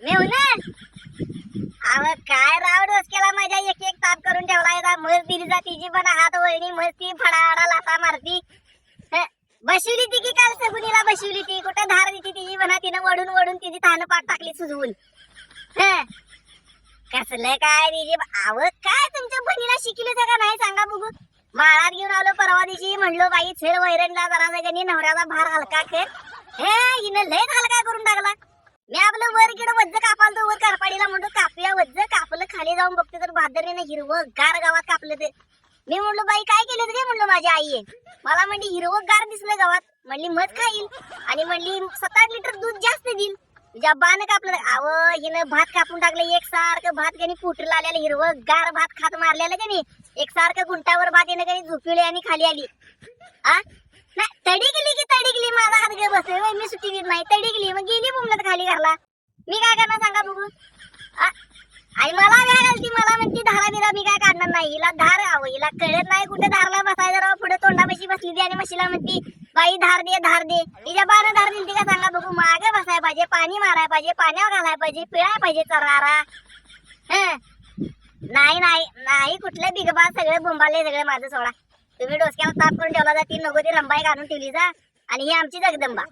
अव काय राव डोसक्याला माझ्या एक एक ताप करून ठेवला आहे मस्त दिली जा तिची पण हात वळणी मस्ती फडाडा लाथा मारती. बशिवली बसवली ती की काल सगुनीला बसवली ती? कुठं धार दिली तिची म्हणा तिनं वडून वडून तिची तान पाठ टाकली सुजवून. कसलं काय तिची आव काय तुमच्या बहिणीला शिकली का नाही सांगा बघू. माळात घेऊन आलो परवा दिवशी. म्हणलो बाई छेड वैरणला जरा सगळ्यांनी नवऱ्याचा भार हलका कर. हे हिनं लयच हलका करून टाकला. मी आपलं वर किड वज्ज कापाल तो वर कारपाडीला म्हणतो कापूया वज्ज कापलं खाली जाऊन बघते तर भादरीने हिरवं गार गावात कापलं ते. मी म्हणलो बाई काय केलं ते म्हणलो माझी आई आहे मला म्हणली हिरवं गार दिसलं गावात. म्हणली मध खाईल. आणि म्हणली सात आठ लिटर दूध जास्त देईल. तुझ्या बाण कापलं आव हिनं भात कापून टाकलं एक सारखं भात गणी फुटला आलेलं हिरवं गार भात खात मारलेलं का नाही एक सारखं गुंटावर भात येणं कधी झोपिवली आणि खाली आली. आ? नाही तडी गेली की तडी गेली माझा हात घे बसले मी सुट्टी देत नाही. तडी गेली मग गेली बोमला खाली घालला मी काय करणार सांगा बघू. आई मला काय घालती मला म्हणती धारा बिरा मी काय काढणार नाही. हिला धार आव हिला कळत नाही कुठे धारला बसायचं. राव पुढे तोंडापाशी बसली ती आणि म्हशीला म्हणती बाई धार दे धार दे. तिच्या बाण धार दिली का सांगा बघू. मागे बसायला पाहिजे पाणी मारायला पाहिजे पाण्यावर घालायला पाहिजे पिळायला पाहिजे चरारा. हं. नाही नाही नाही कुठले बिगबा सगळे बोंबाले सगळे माझं सोडा. तुम्ही डोसक्याला ताप करून ठेवला जा ती नको ती रंबाई काढून ठेवली जा. आणि ही आमची जगदंबा.